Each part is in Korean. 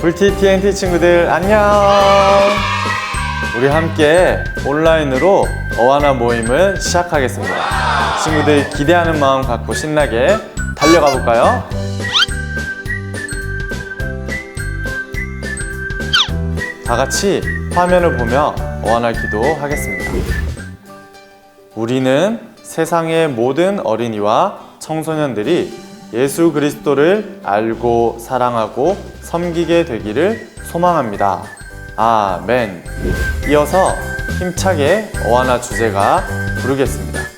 불티 TNT 친구들 안녕. 우리 함께 온라인으로 어와나 모임을 시작하겠습니다. 친구들이 기대하는 마음 갖고 신나게 달려가 볼까요? 다 같이 화면을 보며 어와나 기도하겠습니다. 우리는 세상의 모든 어린이와 청소년들이 예수 그리스도를 알고 사랑하고 섬기게 되기를 소망합니다. 아멘. 이어서 힘차게 어하나 주제가 부르겠습니다.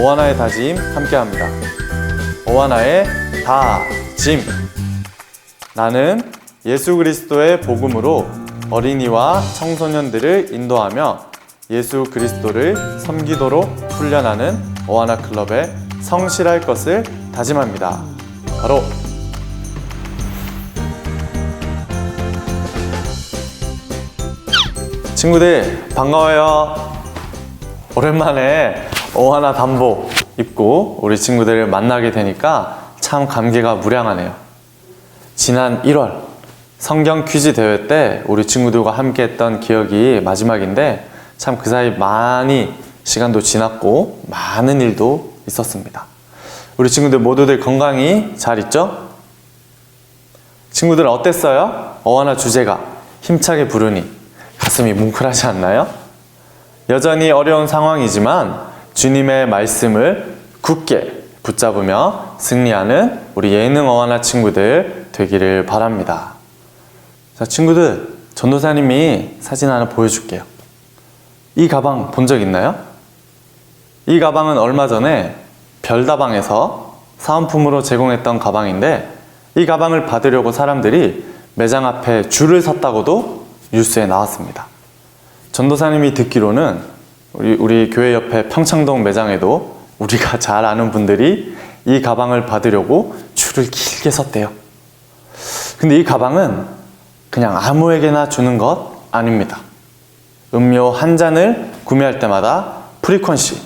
어하나의 다짐 함께합니다. 어하나의 다짐. 나는 예수 그리스도의 복음으로 어린이와 청소년들을 인도하며 예수 그리스도를 섬기도록 훈련하는 어하나 클럽에 성실할 것을 다짐합니다. 바로 친구들 반가워요. 오랜만에 어하나 담복 입고 우리 친구들을 만나게 되니까 참 감기가 무량하네요. 지난 1월 성경 퀴즈 대회 때 우리 친구들과 함께 했던 기억이 마지막인데 참 그 사이 많이 시간도 지났고 많은 일도 있었습니다. 우리 친구들 모두들 건강히 잘 있죠? 친구들 어땠어요? 어하나 주제가 힘차게 부르니 가슴이 뭉클하지 않나요? 여전히 어려운 상황이지만 주님의 말씀을 굳게 붙잡으며 승리하는 우리 예능 어하나 친구들 되기를 바랍니다. 자, 친구들, 전도사님이 사진 하나 보여줄게요. 이 가방 본 적 있나요? 이 가방은 얼마 전에 별다방에서 사은품으로 제공했던 가방인데 이 가방을 받으려고 사람들이 매장 앞에 줄을 섰다고도 뉴스에 나왔습니다. 전도사님이 듣기로는 우리, 우리 교회 옆에 평창동 매장에도 우리가 잘 아는 분들이 이 가방을 받으려고 줄을 길게 섰대요. 근데 이 가방은 그냥 아무에게나 주는 것 아닙니다. 음료 한 잔을 구매할 때마다 프리퀀시.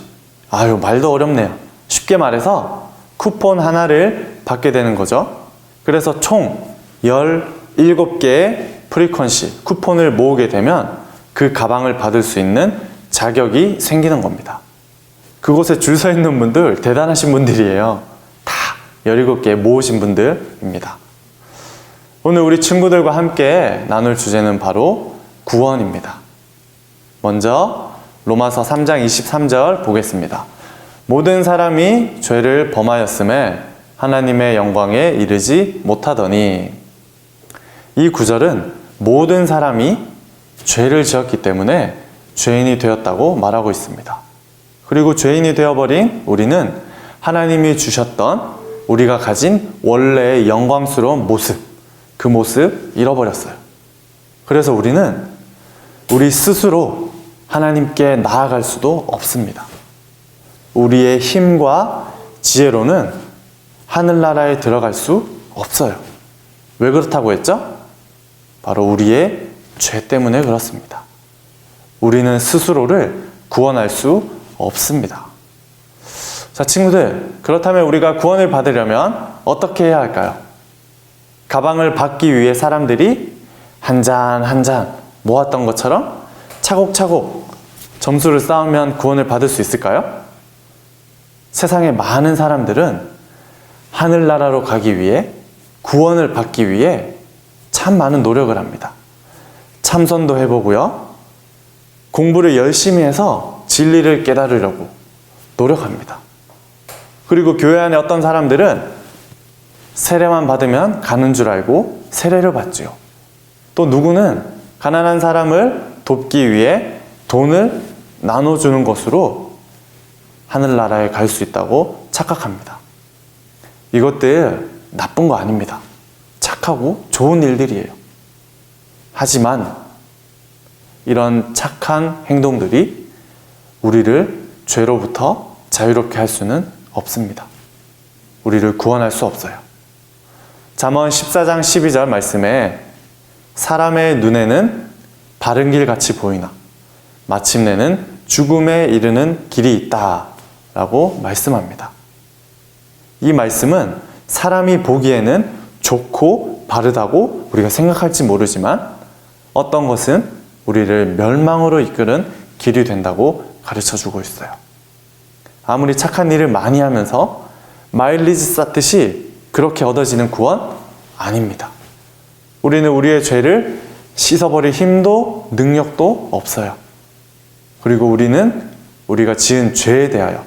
아유, 말도 어렵네요. 쉽게 말해서 쿠폰 하나를 받게 되는 거죠. 그래서 총 17개의 프리퀀시 쿠폰을 모으게 되면 그 가방을 받을 수 있는 자격이 생기는 겁니다. 그곳에 줄 서 있는 분들 대단하신 분들이에요. 다 17개 모으신 분들입니다. 오늘 우리 친구들과 함께 나눌 주제는 바로 구원입니다. 먼저 로마서 3장 23절 보겠습니다. 모든 사람이 죄를 범하였음에 하나님의 영광에 이르지 못하더니 이 구절은 모든 사람이 죄를 지었기 때문에 죄인이 되었다고 말하고 있습니다. 그리고 죄인이 되어버린 우리는 하나님이 주셨던 우리가 가진 원래의 영광스러운 모습, 그 모습 잃어버렸어요. 그래서 우리는 우리 스스로 하나님께 나아갈 수도 없습니다. 우리의 힘과 지혜로는 하늘나라에 들어갈 수 없어요. 왜 그렇다고 했죠? 바로 우리의 죄 때문에 그렇습니다. 우리는 스스로를 구원할 수 없습니다. 자, 친구들, 그렇다면 우리가 구원을 받으려면 어떻게 해야 할까요? 가방을 받기 위해 사람들이 한 잔 한 잔 모았던 것처럼 차곡차곡 점수를 쌓으면 구원을 받을 수 있을까요? 세상의 많은 사람들은 하늘나라로 가기 위해 구원을 받기 위해 참 많은 노력을 합니다. 참선도 해보고요. 공부를 열심히 해서 진리를 깨달으려고 노력합니다. 그리고 교회 안에 어떤 사람들은 세례만 받으면 가는 줄 알고 세례를 받지요. 또 누구는 가난한 사람을 돕기 위해 돈을 나눠주는 것으로 하늘나라에 갈 수 있다고 착각합니다. 이것들 나쁜 거 아닙니다. 착하고 좋은 일들이에요. 하지만 이런 착한 행동들이 우리를 죄로부터 자유롭게 할 수는 없습니다. 우리를 구원할 수 없어요. 잠언 14장 12절 말씀에 사람의 눈에는 바른 길 같이 보이나 마침내는 죽음에 이르는 길이 있다 라고 말씀합니다. 이 말씀은 사람이 보기에는 좋고 바르다고 우리가 생각할지 모르지만 어떤 것은 우리를 멸망으로 이끄는 길이 된다고 가르쳐 주고 있어요. 아무리 착한 일을 많이 하면서 마일리지 쌓듯이 그렇게 얻어지는 구원 아닙니다. 우리는 우리의 죄를 씻어버릴 힘도 능력도 없어요. 그리고 우리는 우리가 지은 죄에 대하여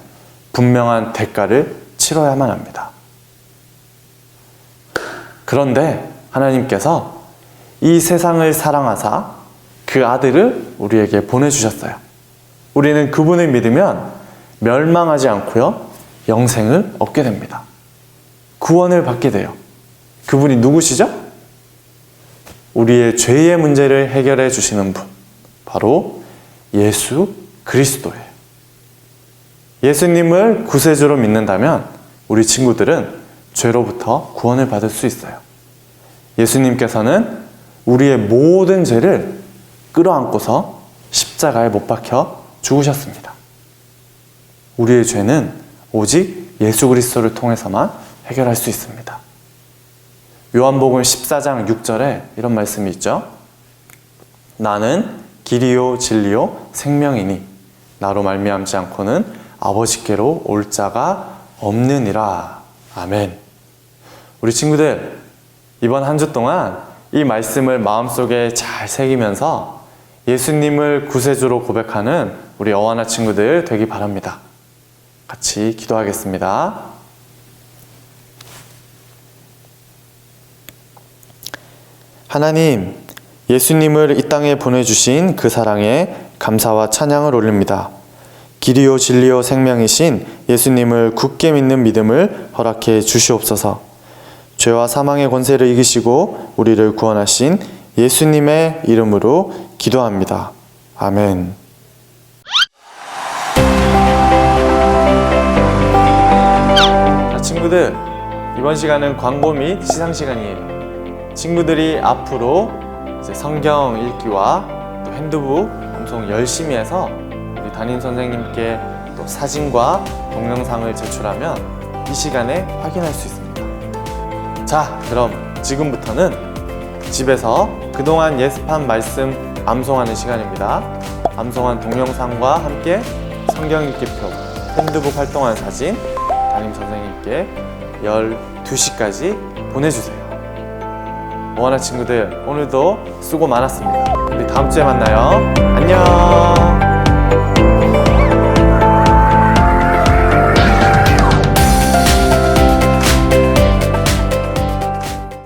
분명한 대가를 치러야만 합니다. 그런데 하나님께서 이 세상을 사랑하사 그 아들을 우리에게 보내주셨어요. 우리는 그분을 믿으면 멸망하지 않고요, 영생을 얻게 됩니다. 구원을 받게 돼요. 그분이 누구시죠? 우리의 죄의 문제를 해결해 주시는 분. 바로 예수 그리스도예요. 예수님을 구세주로 믿는다면 우리 친구들은 죄로부터 구원을 받을 수 있어요. 예수님께서는 우리의 모든 죄를 끌어안고서 십자가에 못 박혀 죽으셨습니다. 우리의 죄는 오직 예수 그리스도를 통해서만 해결할 수 있습니다. 요한복음 14장 6절에 이런 말씀이 있죠. 나는 길이요 진리요 생명이니 나로 말미암지 않고는 아버지께로 올 자가 없느니라. 아멘. 우리 친구들 이번 한 주 동안 이 말씀을 마음속에 잘 새기면서 예수님을 구세주로 고백하는 우리 어와나 친구들 되기 바랍니다. 같이 기도하겠습니다. 하나님, 예수님을 이 땅에 보내주신 그 사랑에 감사와 찬양을 올립니다. 길이요 진리요 생명이신 예수님을 굳게 믿는 믿음을 허락해 주시옵소서. 죄와 사망의 권세를 이기시고 우리를 구원하신 예수님의 이름으로 기도합니다. 아멘. 자, 친구들, 이번 시간은 광고 및 시상 시간이에요. 친구들이 앞으로 성경 읽기와 또 핸드북 방송 열심히 해서 우리 담임 선생님께 또 사진과 동영상을 제출하면 이 시간에 확인할 수 있습니다. 자, 그럼 지금부터는 집에서 그동안 예습한 말씀 암송하는 시간입니다. 암송한 동영상과 함께 성경 읽기표, 핸드북 활동한 사진 담임 선생님께 12시까지 보내주세요. 모아나 친구들 오늘도 수고 많았습니다. 우리 다음 주에 만나요. 안녕.